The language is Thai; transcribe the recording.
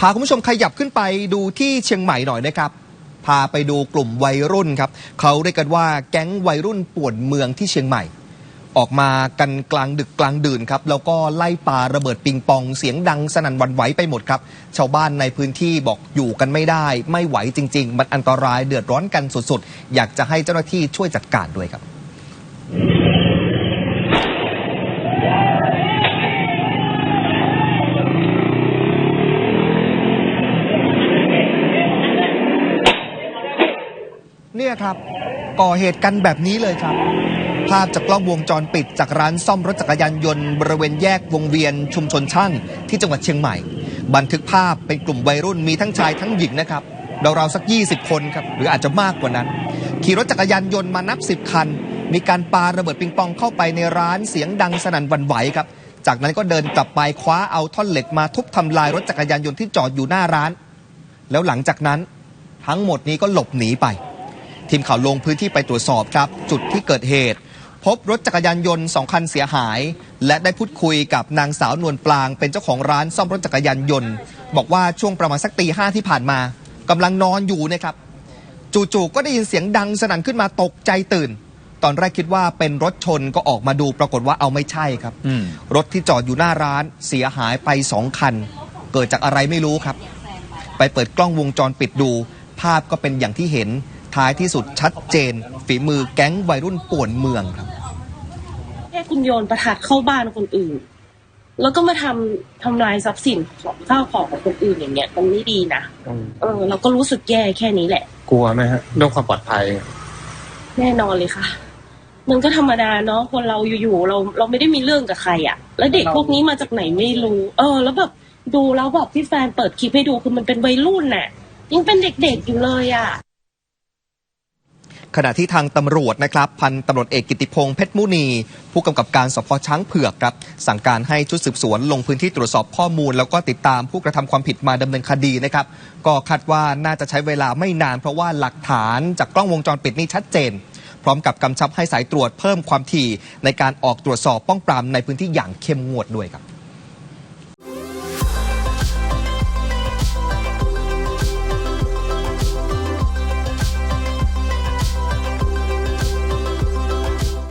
พาคุณผู้ชมขยับขึ้นไปดูที่เชียงใหม่หน่อยนะครับ พาไปดูกลุ่มวัยรุ่นครับเขาเรียกกันว่าแก๊งวัยรุ่นป่วนเมืองที่เชียงใหม่ ออกมากันกลางดึกกลางดื่นครับแล้วก็ไล่ปาระเบิดปิงปองเสียงดังสนั่นวันไหวไปหมดครับ ชาวบ้านในพื้นที่บอกอยู่กันไม่ได้ ไม่ไหวจริง ๆ มันอันตรายเดือดร้อนกันสุดๆ อยากจะให้เจ้าหน้าที่ช่วยจัดการด้วยครับ เนี่ยครับก่อเหตุกันแบบนี้เลยครับ ภาพจากกล้องวงจรปิด จากร้านซ่อมรถจักรยานยนต์บริเวณแยกวงเวียนชุมชนช่างที่จังหวัดเชียงใหม่ บันทึกภาพเป็นกลุ่มวัยรุ่นมีทั้งชายทั้งหญิงนะครับราวๆสัก 20 คนครับหรืออาจจะมากกว่านั้น ขี่รถจักรยานยนต์มานับ 10 คัน มีการปาระเบิดปิงปองเข้าไปในร้านเสียงดังสนั่นวันไหวครับ จากนั้นก็เดินกลับไปคว้าเอาท่อนเหล็กมาทุบทำลายรถจักรยานยนต์ที่จอดอยู่หน้าร้าน แล้วหลังจากนั้นทั้งหมดนี้ก็หลบหนีไป ทีมข่าวลงพื้นที่ไปตรวจสอบครับ จุดที่เกิดเหตุ พบรถจักรยานยนต์สองคันเสียหาย และได้พูดคุยกับนางสาวนวลปลางเป็นเจ้าของร้านซ่อมรถจักรยานยนต์ บอกว่าช่วงประมาณสักตีห้าที่ผ่านมากำลังนอนอยู่นะครับ จู่ๆก็ได้ยินเสียงดังสนั่นขึ้นมาตกใจตื่น ตอนแรกคิดว่าเป็นรถชนก็ออกมาดูปรากฏว่าเอาไม่ใช่ครับอืมรถที่จอดอยู่หน้าร้านเสียหายไปสองคัน เกิดจากอะไรไม่รู้ครับ ไปเปิดกล้องวงจรปิดดู ภาพก็เป็นอย่างที่เห็น ท้ายที่สุดชัดเจน ฝีมือแก๊งวัยรุ่นป่วนเมืองครับแค่คุณโยนประทัดเข้าบ้านคนอื่น แล้วก็มาทำทำลายทรัพย์สินของข้าวของของคนอื่นอย่างเงี้ยมันไม่ดีนะเออเราก็รู้สึกแย่แค่นี้แหละ กลัวไหมฮะเรื่องความปลอดภัย แน่นอนเลยค่ะมันก็ธรรมดาเนาะคนเราอยู่ๆเราเราไม่ได้มีเรื่องกับใครอะแล้วเด็กพวกนี้มาจากไหนไม่รู้ เออ แล้วแบบดูแล้วแบบพี่แฟนเปิดคลิปให้ดูคือมันเป็นวัยรุ่นน่ะ ยังเป็นเด็กๆอยู่เลยอะ ขณะที่ทางตำรวจนะครับพันตำรวจเอกกิติพงษ์เพชรมุนี ผู้กำกับการสพช้างเผือกครับสั่งการให้ชุดสืบสวนลงพื้นที่ตรวจสอบข้อมูล แล้วก็ติดตามผู้กระทำความผิดมาดำเนินคดีนะครับก็คาดว่าน่าจะใช้เวลาไม่นาน เพราะว่าหลักฐานจากกล้องวงจรปิดนี่ชัดเจน พร้อมกับกำชับให้สายตรวจเพิ่มความถี่ในการออกตรวจสอบป้องปรามในพื้นที่อย่างเข้มงวดด้วยครับ